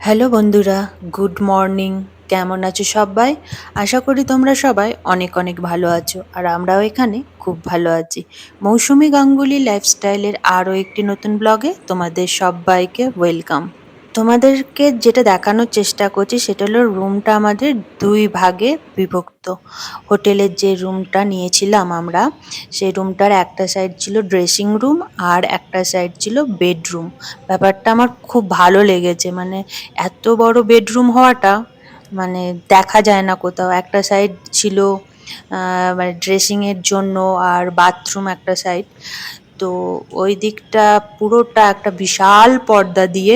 Hello বন্ধুরা, good morning. কেমন আছো সবাই? আশা করি তোমরা সবাই অনেক অনেক ভালো আছো আর আমরাও এখানে খুব ভালো আছি। মৌসুমি গাঙ্গুলি লাইফস্টাইলের আরও একটি নতুন ব্লগে তোমাদের সবাইকে ওয়েলকাম তোমাদেরকে যেটা দেখানোর চেষ্টা করছি, সেটা হলো রুমটা আমাদের দুই ভাগে বিভক্ত। হোটেলের যে রুমটা নিয়েছিলাম আমরা, সেই রুমটার একটা সাইড ছিল ড্রেসিং রুম আর একটা সাইড ছিল বেডরুম ব্যাপারটা আমার খুব ভালো লেগেছে মানে এত বড় বেডরুম হওয়াটা মানে দেখা যায় না কোথাও। একটা সাইড ছিল মানে ড্রেসিংয়ের জন্য আর বাথরুম একটা সাইড তো ওই দিকটা পুরোটা একটা বিশাল পর্দা দিয়ে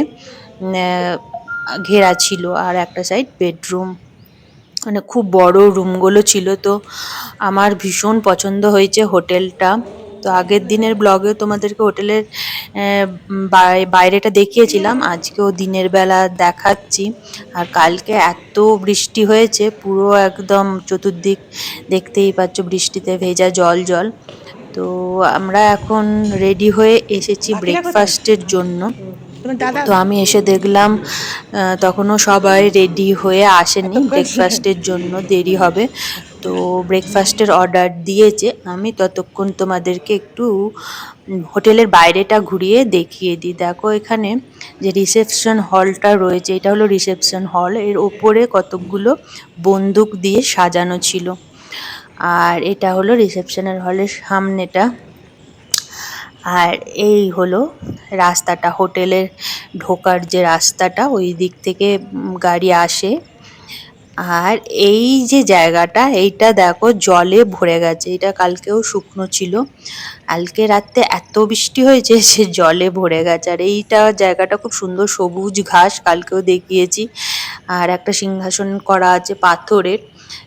ঘেরা ছিল আর একটা সাইড বেডরুম মানে খুব বড় রুমগুলো ছিল তো আমার ভীষণ পছন্দ হয়েছে হোটেলটা। তো আগের দিনের ব্লগে তোমাদেরকে হোটেলের বাইরেটা দেখিয়েছিলাম। আজকেও দিনের বেলা দেখাচ্ছি। আর কালকে এত বৃষ্টি হয়েছে পুরো একদম চতুর্দিক দেখতেই পাচ্ছ বৃষ্টিতে ভেজা জল জল। তো আমরা এখন রেডি হয়ে এসেছি ব্রেকফাস্টের জন্য। তো আমি এসে দেখলাম তখনও সবাই রেডি হয়ে আসেনি। ব্রেকফাস্টের জন্য দেরি হবে। তো ব্রেকফাস্টের অর্ডার দিয়েছে। আমি ততক্ষণ তোমাদেরকে একটু হোটেলের বাইরেটা ঘুরিয়ে দেখিয়ে দিই। দেখো এখানে যে রিসেপশন হলটা রয়েছে এটা হলো রিসেপশন হল এর ওপরে কতকগুলো বন্দুক দিয়ে সাজানো ছিল। আর এটা হলো রিসেপশনের হলের সামনেটা। আর এই হলো রাস্তাটা, হোটেলের ঢোকার যে রাস্তাটা ওই দিক থেকে গাড়ি আসে। আর এই যে জায়গাটা, এইটা দেখো জলে ভরে গেছে। এটা কালকেও শুকনো ছিল। কালকে রাতে এত বৃষ্টি হয়েছে সে জলে ভরে গেছে। আর এইটা জায়গাটা খুব সুন্দর সবুজ ঘাস, কালকেও দেখিয়েছি। আর একটা সিংহাসন করা আছে পাথরের।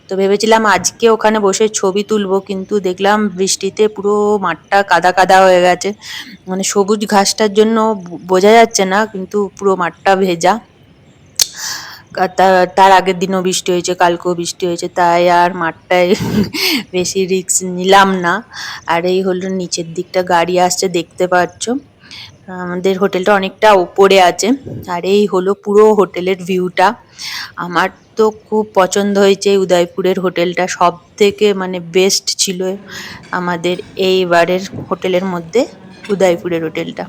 তো ভেবেছিলাম আজকে ওখানে বসে ছবি তুলবো, কিন্তু দেখলাম বৃষ্টিতে পুরো মাঠটা কাদা কাদা হয়ে গেছে। মানে সবুজ ঘাসটার জন্য বোঝা যাচ্ছে না, কিন্তু পুরো মাঠটা ভেজা। তার আগের দিনও বৃষ্টি হয়েছে, কালকেও বৃষ্টি হয়েছে, তাই আর মাঠটায় বেশি রিস্ক নিলাম না। আর এই হলো নিচের দিকটা, গাড়ি আসছে, দেখতে পাচ্ছ। আমাদের হোটেলটা অনেকটা ওপরে আছে। আর এই হলো পুরো হোটেলের ভিউটা। আমার তো খুব পছন্দ হয়েছে উদয়পুরের হোটেলটা। সব থেকে মানে বেস্ট ছিল আমাদের এইবারের হোটেলের মধ্যে উদয়পুরের হোটেলটা।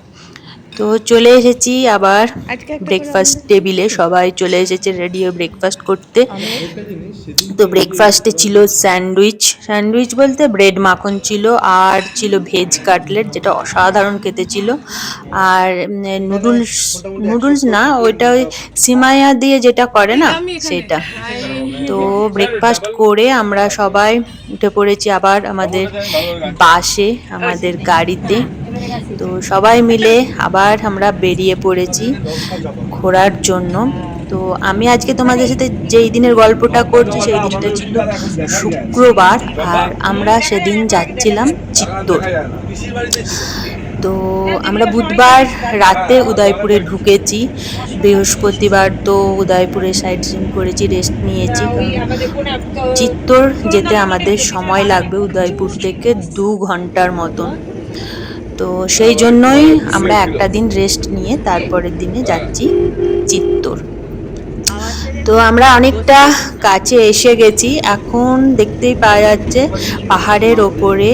তো চলে এসেছি আবার ব্রেকফাস্ট টেবিলে সবাই চলে এসেছে রেডি হয়ে ব্রেকফাস্ট করতে। তো ব্রেকফাস্টে ছিল স্যান্ডউইচ স্যান্ডউইচ বলতে ব্রেড মাখন ছিল আর ছিল ভেজ কাটলেট যেটা অসাধারণ খেতে ছিল। আর নুডলস নুডলস না ওইটা ওই সিমাইয়া দিয়ে যেটা করে না সেটা। তো ব্রেকফাস্ট করে আমরা সবাই উঠে পড়েছি আবার আমাদের বাসে আমাদের গাড়িতে। তো সবাই মিলে আবার আমরা বেরিয়ে পড়েছি ঘোরার জন্য। তো আমি আজকে তোমাদের সাথে যেই দিনের গল্পটা করছি, সেই দিনটা ছিল শুক্রবার আর আমরা সেদিন যাচ্ছিলাম চিত্তর। তো আমরা বুধবার রাতে উদয়পুরে ঢুকেছি, বৃহস্পতিবার তো উদয়পুরে সাইড সিন করেছি, রেস্ট নিয়েছি। চিত্তর যেতে আমাদের সময় লাগবে উদয়পুর থেকে দু ঘণ্টার মতন। তো সেই জন্যই আমরা একটা দিন রেস্ট নিয়ে তারপরের দিনে যাচ্ছি চিত্তর। তো আমরা অনেকটা কাছে এসে গেছি। এখন দেখতেই পাওয়া যাচ্ছে পাহাড়ের ওপরে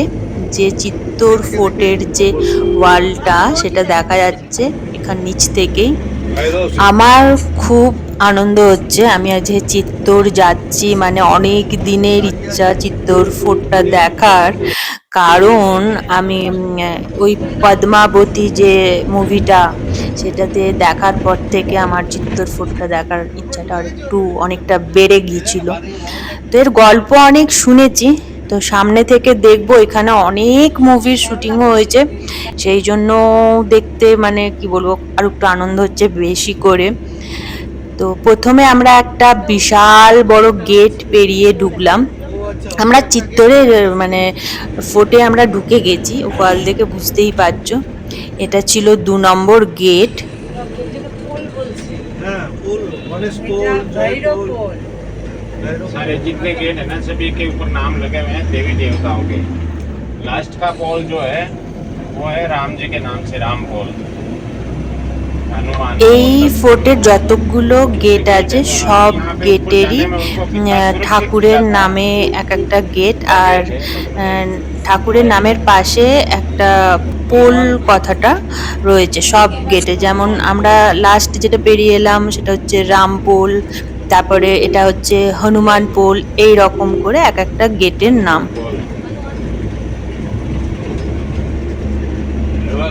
যে চিত্তর ফোর্টের যে ওয়ালটা সেটা দেখা যাচ্ছে এখান নিচ থেকেই। আমার খুব আনন্দ হচ্ছে। আমি আজ চিত্তর যাচ্ছি মানে অনেক দিনের ইচ্ছা চিত্তর ফোর্টটা দেখার। কারণ আমি ওই পদ্মাবতী যে মুভিটা সেটাতে দেখার পর থেকে আমার চিত্তর ফোর্টটা দেখার ইচ্ছাটা একটু অনেকটা বেড়ে গিয়েছিল। তো এর গল্প অনেক শুনেছি। তো সামনে থেকে দেখব, এখানে অনেক মুভির শুটিংও হয়েছে। সেই জন্য দেখতে মানে কি বলব, আর একটু আনন্দ হচ্ছে বেশি করে। তো প্রথমে আমরা একটা বিশাল বড় গেট পেরিয়ে ঢুকলাম আমরা চিত্তরের মানে ফোর্টে আমরা ঢুকে গেছি ওয়াল দেখে বুঝতেই পারছো এটা ছিল দু নম্বর গেট হ্যাঁ পোল গণেশ পোল জয় পোল सारे जितने गेट है ना सभी के ऊपर नाम लगे हुए हैं देवी देवताओं के लास्ट का पोल जो है वो है राम जी के नाम से राम पोल हनुमान এই ফোর্টের যতগুলো গেট আছে, সব গেটেরই ঠাকুরের নামে এক একটা গেট আর ঠাকুরের নামের পাশে একটা পোল কথাটা রয়েছে সব গেটে যেমন আমরা লাস্ট যেটা পেরিয়ে এলাম সেটা হচ্ছে রাম পোল, তারপরে এটা হচ্ছে হনুমান পোল, এই রকম করে এক একটা গেটের নাম।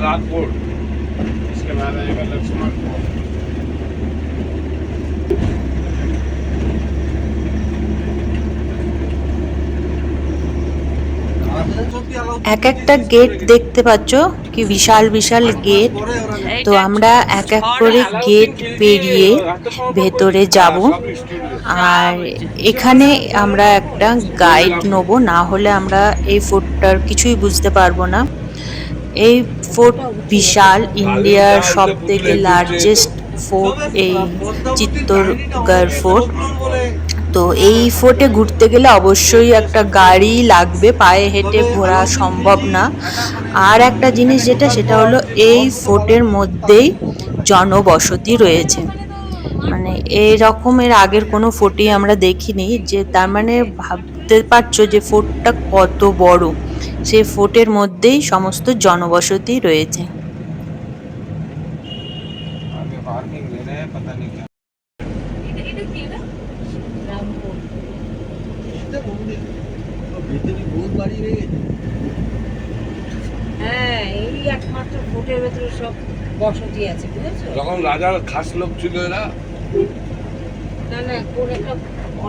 রাত এক একটা গেট দেখতে পাচ্ছ, কি বিশাল বিশাল গেট তো আমরা এক এক করে গেট পেরিয়ে ভেতরে যাব। আর এখানে আমরা একটা গাইড নেব, না হলে আমরা এই ফোর্টটার কিছুই বুঝতে পারব না। এই ফোর্ট বিশাল, ইন্ডিয়ার সব থেকে লার্জেস্ট ফোর্ট এই চিত্তরগড় ফোর্ট। তো এই ফোর্টে ঘুরতে গেলে অবশ্যই একটা গাড়ি লাগবে, পায়ে হেঁটে ঘোরা সম্ভব না। আর একটা জিনিস যেটা, সেটা হলো এই ফোর্টের মধ্যেই জনবসতি রয়েছে। মানে এই রকমের আগের কোনো ফোর্টই আমরা দেখিনি, যে তার মানে ভাবতে পারছ যে ফোর্টটা কত বড়। সেই ফোর্টের মধ্যেই সমস্ত জনবসতি রয়েছে। ভিতরে বহুত বাড়ি হয়ে গেছে? হ্যাঁ এই একমাত্র ফোটের ভেতরে সব বসতি আছে বুঝেছ? যখন রাজার খাস লোক ছিল এরা না না কোন একটা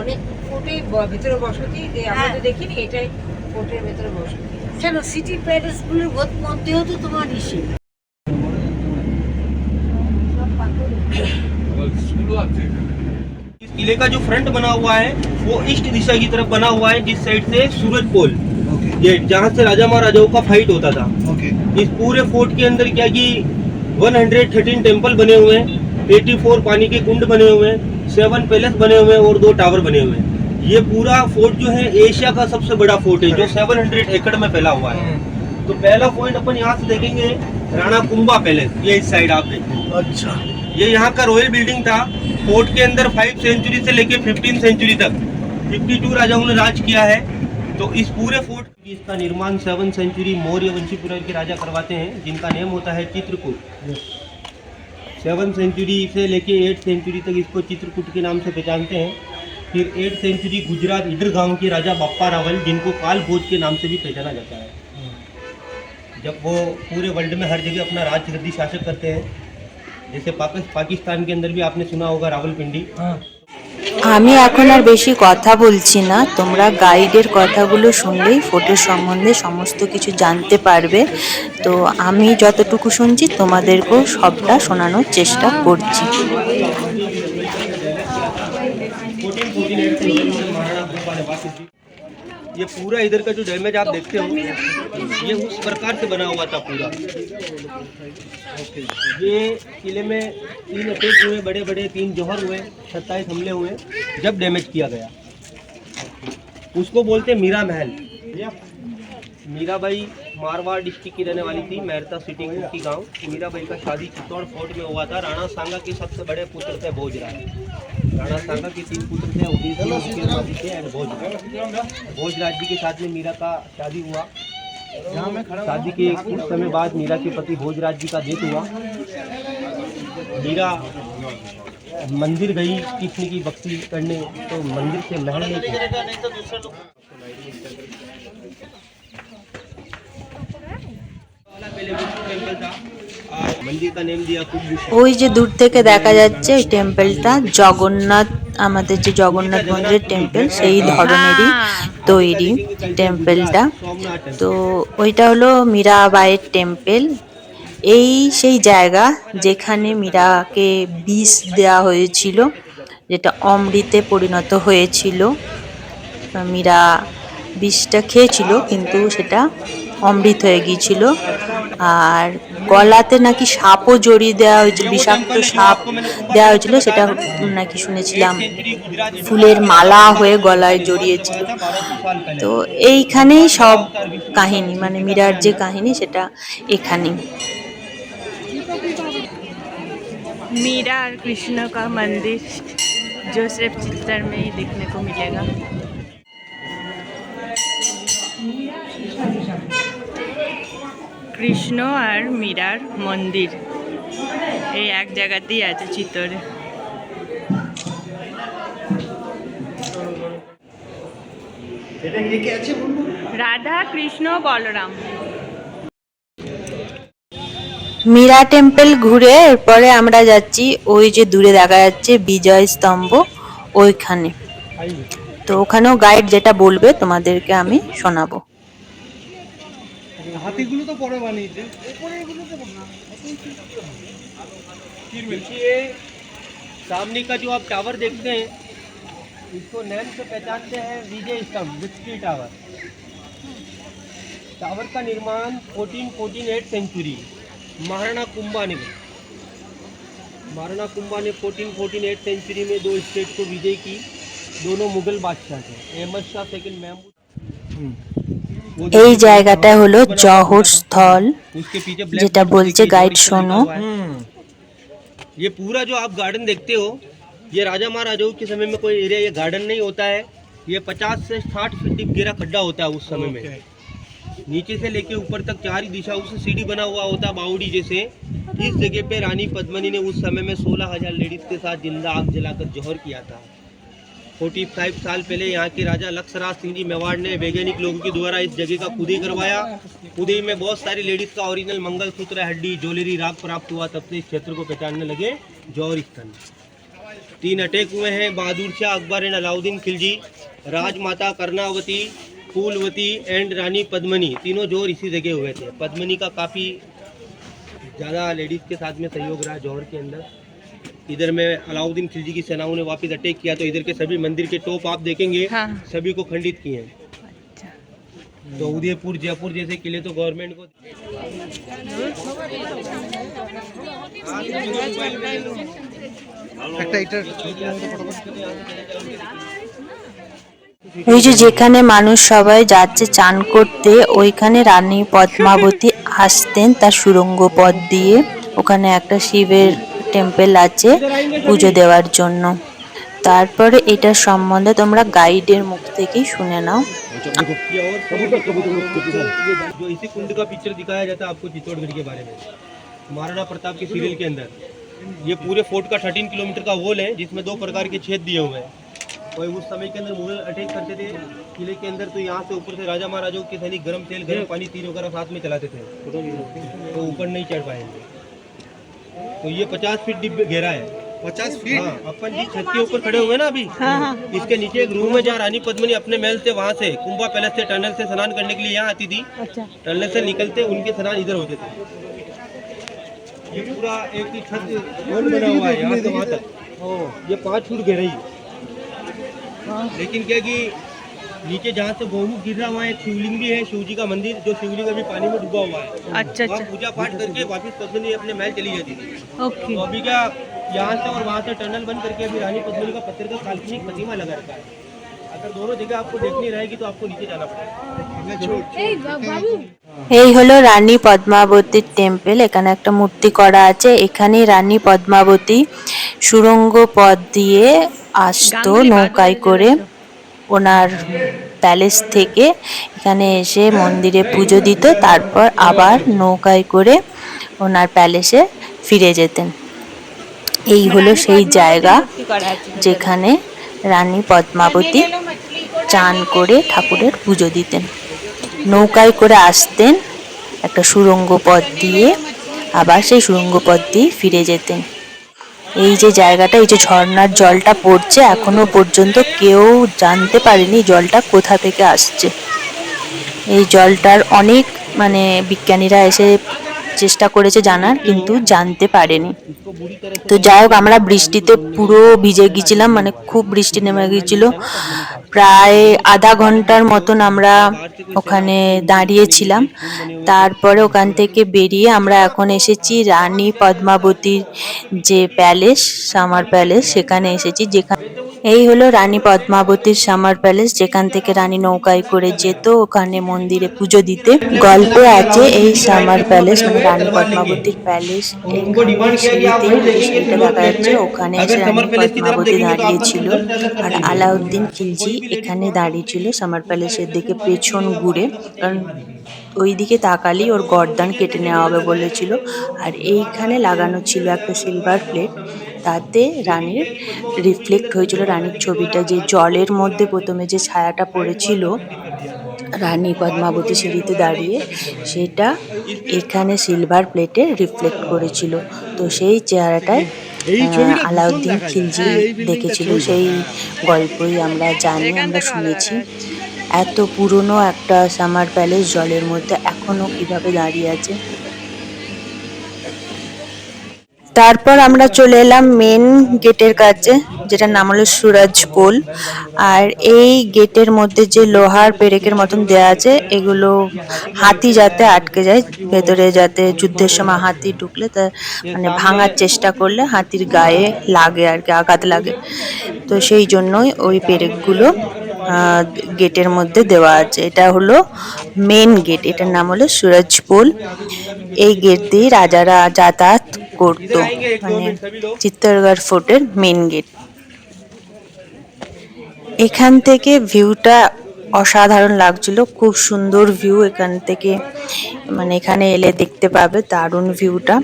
অনেক ফোটে ভেতরে বসতি যে আমরা তো দেখিনি এটাই ফোটের ভেতরে বসতি। কেন সিটি প্যালেসগুলোর মধ্যেও তো তোমার ইসে স্কুলও আছে इस किले का जो फ्रंट बना हुआ है वो ईस्ट दिशा की तरफ़ बना हुआ है जिस साइड से सूरज पोल ये जहाँ से राजा महाराजाओं का फाइट होता था. इस पूरे फोर्ट के अंदर क्या की 113 टेंपल बने हुए हैं 84 पानी के कुंड बने हुए हैं सेवन पैलेस बने हुए हैं और दो टावर बने हुए हैं. ये पूरा फोर्ट जो है एशिया का सबसे बड़ा फोर्ट है जो 700 एकड़ में फैला हुआ है. तो पहला पॉइंट अपन यहाँ से देखेंगे राणा कुंभा पैलेस ये इस साइड आप देखेंगे. अच्छा. ये यहाँ का रॉयल बिल्डिंग था फोर्ट के अंदर फाइव सेंचुरी से लेके फिफ्टीन सेंचुरी तक। 52 राजाओं ने राज किया है तो इस पूरे फोर्ट इसका निर्माण सेवन सेंचुरी मौर्य वंशीपुर के राजा करवाते हैं जिनका नेम होता है चित्रकूट। सेवन सेंचुरी से लेके एट सेंचुरी तक इसको चित्रकूट के नाम से पहचानते हैं। फिर एट सेंचुरी गुजरात इधर गाँव के राजा बप्पा रावल जिनको काल भोज के नाम से भी पहचाना जाता है। जब वो पूरे वर्ल्ड में हर जगह अपना राजगद्दी शासक करते हैं जैसे पाकिस- पाकिस्तान के अंदर भी आपने सुना होगा रावलपिंडी আমি এখন আর বেশি কথা বলছি না তোমরা গাইডের কথাগুলো শুনলেই ফোর্টের সম্বন্ধে সমস্ত কিছু জানতে পারবে তো আমি যতটুকু শুনছি তোমাদেরকেও সবটা শোনানোর চেষ্টা করছি 14 14 एट सेंचुरी में महाराणा प्रताप ने वापस जी। ये पूरा इधर का जो डैमेज आप देखते हो ये उस प्रकार से बना हुआ था पूरा ये किले में तीन अटैक हुए बड़े बड़े तीन जौहर हुए, सत्ताईस हमले हुए, जब डैमेज किया गया। उसको बोलते मीरा महल। मीराबाई मारवाड़ डिस्ट्रिक्ट की रहने वाली थी, मेहरता सिटी की गाँव। मीराबाई का शादी चित्तौड़ फोर्ट में हुआ था। राणा सांगा के सबसे बड़े पुत्र थे भोजराज। राणा सांगा के तीन पुत्र थे उदय थे एंड भोजराज। भोजराज जी के साथ में मीरा का शादी हुआ। शादी के कुछ समय बाद मीरा के पति भोजराज जी का डेथ हुआ मीरा मंदिर गई कृष्ण की भक्ति करने तो मंदिर से महल नहीं थे पहले विष्णु टेम्पल था और मंदिर का नेम दिया कुछ ওই যে দূর থেকে দেখা যাচ্ছে ওই টেম্পলটা জগন্নাথ আমাদের যে জগন্নাথ মন্দিরের টেম্পল সেই ধরনেরই তৈরি টেম্পেলটা। তো ওইটা হলো মীরাবাইয়ের টেম্পেল। এই সেই জায়গা যেখানে মীরাকে বিষ দেওয়া হয়েছিল, যেটা অমৃতে পরিণত হয়েছিল। মীরা বিষটা খেয়েছিল, কিন্তু সেটা অমৃত হয়ে গিয়েছিল আর গলাতে নাকি সাপও জড়িয়ে দেওয়া হয়েছিল বিষাক্ত সাপ দেওয়া হয়েছিল সেটা নাকি শুনেছিলাম ফুলের মালা হয়ে গলায় জড়িয়েছিল তো এইখানেই সব কাহিনী মানে মীরার যে কাহিনী সেটা এখানেই मीरा और कृष्ण का मंदिर जो सिर्फ चित्तर में ही देखने को मिलेगा কৃষ্ণ আর মীরার মন্দির। এই এক জায়গাতেই আছে চিত্তরে রাধা কৃষ্ণ বলরাম। মীরা টেম্পল ঘুরে এরপরে আমরা যাচ্ছি ওই যে দূরে দেখা যাচ্ছে বিজয় স্তম্ভ ওইখানে। তো ওখানেও গাইড যেটা বলবে তোমাদেরকে আমি শোনাবো। হাতিগুলো তো পরে বানিয়েছে देखिए सामने का जो आप टावर देखते हैं इसको नैन से पहचानते हैं विजय स्तंभ विक्ट्री टावर टावर का निर्माण 1448 सेंचुरी महाराणा कुंभा ने महाराणा कुंभा ने 1448 सेंचुरी में दो स्टेट को विजय की दोनों मुगल बादशाह थे अहमद शाह सेकंड महमूद वो जो এই জায়গাটা হলো জহর স্থল उसके पीछे black যেটা board বলছে देखिए, গাইড जो শোনো लिखा हुआ है। ये पूरा जो आप गार्डन देखते हो ये राजा महाराजाओं के समय में कोई एरिया ये गार्डन नहीं होता है ये 50 से 60 फीट डीप गहरा खड्डा होता है उस समय में नीचे से लेके ऊपर तक चार ही दिशाओं से सीढ़ी बना हुआ होता है बावड़ी जैसे इस जगह पे रानी पद्मनी ने उस समय में 16000 लेडीज के साथ जिंदा आग जलाकर जौहर किया था 45 साल पहले यहाँ के राजा लक्षराज सिंह जी मेवाड़ ने वैज्ञानिक लोगों के द्वारा इस जगह का खुदाई करवाया। खुदाई में बहुत सारी लेडीज़ का ओरिजिनल मंगलसूत्र, हड्डी, ज्वेलरी, राग प्राप्त हुआ, तब से इस क्षेत्र को पहचानने लगे जौहर स्थल तीन अटैक हुए हैं, बहादुर शाह, अकबर एंड अलाउद्दीन खिलजी, राजमाता कर्णावती, फूलवती एंड रानी पद्मनी, तीनों ज़ोर इसी जगह हुए थे। पद्मनी का काफ़ी ज़्यादा लेडीज़ के साथ में सहयोग रहा जौहर के अंदर। इधर में अलाउद्दीन खिलजी की सेनाओं ने वापस अटैक किया तो इधर के सभी मंदिर के टॉप आप देखेंगे हाँ। सभी को खंडित किए हैं तो उदयपुर जयपुर जैसे किले तो गवर्नमेंट को একটা এটা ওই যে যেখানে মানুষ সবাই যাচ্ছে চান করতে ওইখানে রানী পদ্মাবতী আসতেন তার সুড়ঙ্গ পথ দিয়ে ওখানে একটা শিবের টেম্পল আছে পুজো দেওয়ার জন্য তারপরে এটার সম্বন্ধে তোমরা গাইডের মুখ থেকেই শুনে নাও ये और ये जो इसी कुंड का पिक्चर दिखाया जाता है आपको चित्तौड़गढ़ के बारे में महाराणा प्रताप के सीरियल के अंदर ये पूरे फोर्ट का 13 किलोमीटर का वॉल है जिसमें दो प्रकार के छेद दिए हुए हैं और उस समय के अंदर मुगल अटैक करते थे किले के अंदर तो यहाँ से ऊपर से राजा महाराजाओं के सैनिक गर्म तेल गर्म पानी तीन वगैरह साथ में चलाते थे तो ऊपर नहीं चढ़ पाएंगे तो ये पचास फीट डिब्बे घेरा है। पचास फीट हाँ, अपन जिस छत के ऊपर खड़े हुए ना अभी। इसके नीचे एक रूम है जहाँ रानी पद्मनी अपने महल से वहाँ से कुंभा पैलेस से टनल से स्नान करने के लिए यहाँ आती थी। टनल से निकलते उनके स्नान इधर होते थे। ये पूरा एक ही छत बना हुआ है यहाँ से वहाँ तक। ये पाँच फुट गहराई लेकिन क्या की नीचे जहाँ से गौमुख गिर रहा वहाँ एक शिवलिंग भी है शिव जी का मंदिर जो शिवलिंग अभी पानी में डूबा हुआ है अच्छा वहाँ पूजा पाठ करके वापस पद्मिनी अपने महल चली जाती थी ওকে तो अभी क्या यहाँ से और वहाँ से टनल बंद करके अभी रानी पद्मिनी का पत्थर का काल्पनिक प्रतिमा लगा रखा है अगर दोनों जगह आपको देखनी रहेगी तो आपको नीचे जाना पड़ेगा এই হলো রানী পদ্মাবতীর টেম্পল এখানে একটা মূর্তি করা আছে এখানে রানী পদ্মাবতী সুড়ঙ্গ পথ দিয়ে আসতো নৌকায় করে ওনার প্যালেস থেকে এখানে এসে মন্দিরে পুজো দিত, তারপর আবার নৌকায় করে ওনার প্যালেসে ফিরে যেতেন। এই হলো সেই জায়গা যেখানে রানী পদ্মাবতী চান করে ঠাকুরের পুজো দিতেন। নৌকায় করে আসতেন, একটা সুড়ঙ্গ পথ দিয়ে আবার সেই সুড়ঙ্গ পথ দিয়ে ফিরে যেতেন। এই যে জায়গাটা, এই যে ঝর্ণার জলটা পড়ছে, এখনও পর্যন্ত কেউ জানতে পারেনি জলটা কোথা থেকে আসছে। এই জলটার অনেক মানে বিজ্ঞানীরা এসে চেষ্টা করেছে জানার, কিন্তু জানতে পারেনি। তো যাই হোক, আমরা বৃষ্টিতে পুরো ভিজে গিয়েছিলাম মানে খুব বৃষ্টি নেমে গিয়েছিল প্রায় আধা ঘণ্টার মতন আমরা ওখানে দাঁড়িয়েছিলাম। তারপরে ওখান থেকে বেরিয়ে আমরা এখন এসেছি রানী পদ্মাবতীর যে প্যালেস, সামার প্যালেস, সেখানে এসেছি, যেখানে এই হলো রানী পদ্মাবতীর সামার প্যালেস, যেখান থেকে রানী নৌকায় করে যেত। ওখানে মন্দিরে পুজো দিতে। গল্প আছে এই সামার প্যালেস মানে রানী পদ্মাবতীর প্যালেস। দেখা যাচ্ছে, ওখানে এসে রানী পদ্মাবতী দাঁড়িয়েছিল আর আলাউদ্দিন খিলজি এখানে দাঁড়িয়েছিল সামার প্যালেসের দিকে, পেছন ঘুরে। কারণ ওই দিকে তাকালেই ওর গর্দান কেটে নেওয়া হবে বলেছিল। আর এইখানে লাগানো ছিল একটা সিলভার প্লেট তাতে রানীর রিফ্লেক্ট হয়েছিল রানীর ছবিটা। যে জলের মধ্যে প্রথমে যে ছায়াটা পড়েছিল রানী পদ্মাবতী সিঁড়িতে দাঁড়িয়ে সেটা এখানে সিলভার প্লেটে রিফ্লেক্ট করেছিল। তো সেই চেহারাটায় আলাউদ্দিন খিলজি দেখেছিল। সেই গল্পই আমরা জানি আমরা শুনেছি। এত পুরনো একটা সামার প্যালেস জলের মধ্যে এখনও কীভাবে দাঁড়িয়ে আছে? তারপর আমরা চলে এলাম মেন গেটের কাছে, যেটার নাম হলো সুরাজ পোল আর এই গেটের মধ্যে যে লোহার পেরেকের মতন দেয়া আছে, এগুলো হাতি যাতে আটকে যায়, ভেতরে যাতে যুদ্ধের সময় হাতি ঢুকলে তা মানে ভাঙার চেষ্টা করলে হাতির গায়ে লাগে আর কি, আঘাত লাগে। তো সেই জন্যই ওই পেরেকগুলো গেটের মধ্যে দেওয়া আছে। এটা হলো মেন গেট এটার নাম হলো সুরজপুল। এই গেট দিয়ে রাজারা যাতায়াত করতো মানে চিত্তরগড় ফোর্টের মেন গেট এখান থেকে ভিউটা অসাধারণ লাগছিল। খুব সুন্দর ভিউ এখান থেকে। মানে এখানে এলে দেখতে পাবে দারুণ ভিউটা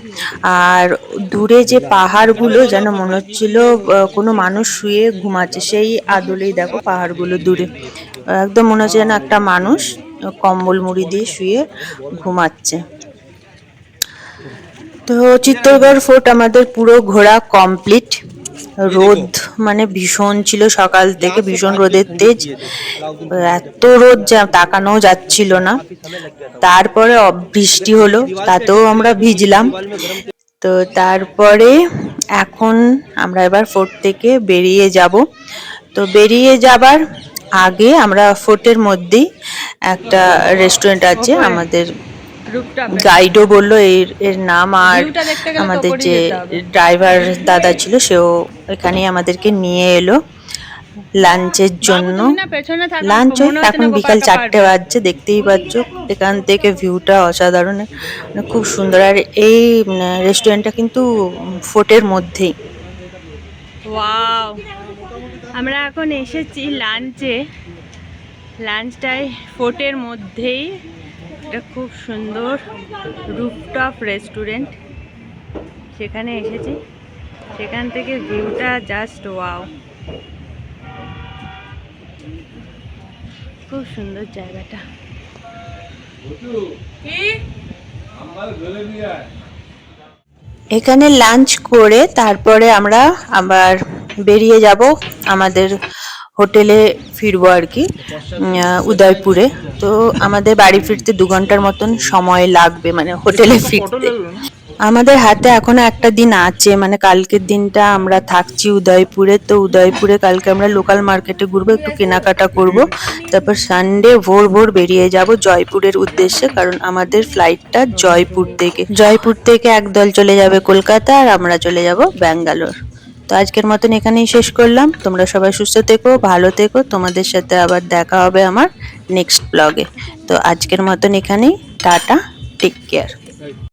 আর দূরে যে পাহাড়গুলো, যেন মনে হচ্ছিল কোনো মানুষ শুয়ে ঘুমাচ্ছে, সেই আদলেই দেখো পাহাড়গুলো দূরে। একদম মনে হচ্ছে যেন একটা মানুষ কম্বল মুড়ি দিয়ে শুয়ে ঘুমাচ্ছে। তো চিত্তরগড় ফোর্ট আমাদের পুরো ঘোরা কমপ্লিট রোদ মানে ভীষণ ছিল সকাল থেকে ভীষণ রোদের তেজ। এত রোদ যা তাকানো যাচ্ছিল না। তারপরে বৃষ্টি হলো তাতেও আমরা ভিজলাম। তো তারপরে এখন আমরা এবার ফোর্ট থেকে বেরিয়ে যাব। তো বেরিয়ে যাবার আগে আমরা ফোর্টের মধ্যেই একটা রেস্টুরেন্ট আছে আমাদের গাইডও বলল এর এর নাম আর আমাদের যে ড্রাইভার দাদা ছিল সেও এখানেই আমাদেরকে নিয়ে এলো লাঞ্চের জন্য। লাঞ্চ এখন বিকাল চারটে বাজছে দেখতেই পাচ্ছ। এখান থেকে ভিউটা অসাধারণ মানে খুব সুন্দর। আর এই রেস্টুরেন্টটা কিন্তু ফোর্টের মধ্যেই। ওয়াও। আমরা এখন এসেছি লাঞ্চে। লাঞ্চটায় ফোর্টের মধ্যেই। এটা খুব সুন্দর রুফটপ রেস্টুরেন্ট। সেখানে এসেছি। সেখান থেকে ভিউটা জাস্ট ওয়াও খুব সুন্দর জায়গাটা। এখানে লাঞ্চ করে তারপরে আমরা আবার বেরিয়ে যাব আমাদের হোটেলে ফিরবো আর কি উদয়পুরে। তো আমাদের বাড়ি ফিরতে দু ঘণ্টার মতন সময় লাগবে মানে হোটেলে ফিরতে। আমাদের হাতে এখনও একটা দিন আছে মানে কালকের দিনটা আমরা থাকছি উদয়পুরে তো উদয়পুরে কালকে আমরা লোকাল মার্কেটে ঘুরবো একটু কেনাকাটা করব। তারপর সানডে ভোর ভোর বেরিয়ে যাব জয়পুরের উদ্দেশ্যে কারণ আমাদের ফ্লাইটটা জয়পুর থেকে। জয়পুর থেকে একদল চলে যাবে কলকাতা আর আমরা চলে যাব ব্যাঙ্গালোর। তো আজকের মতন এখানেই শেষ করলাম। তোমরা সবাই সুস্থ থেকো, ভালো থেকো। তোমাদের সাথে আবার দেখা হবে আমার নেক্সট ব্লগে তো আজকের মতন এখানেই। Tata take care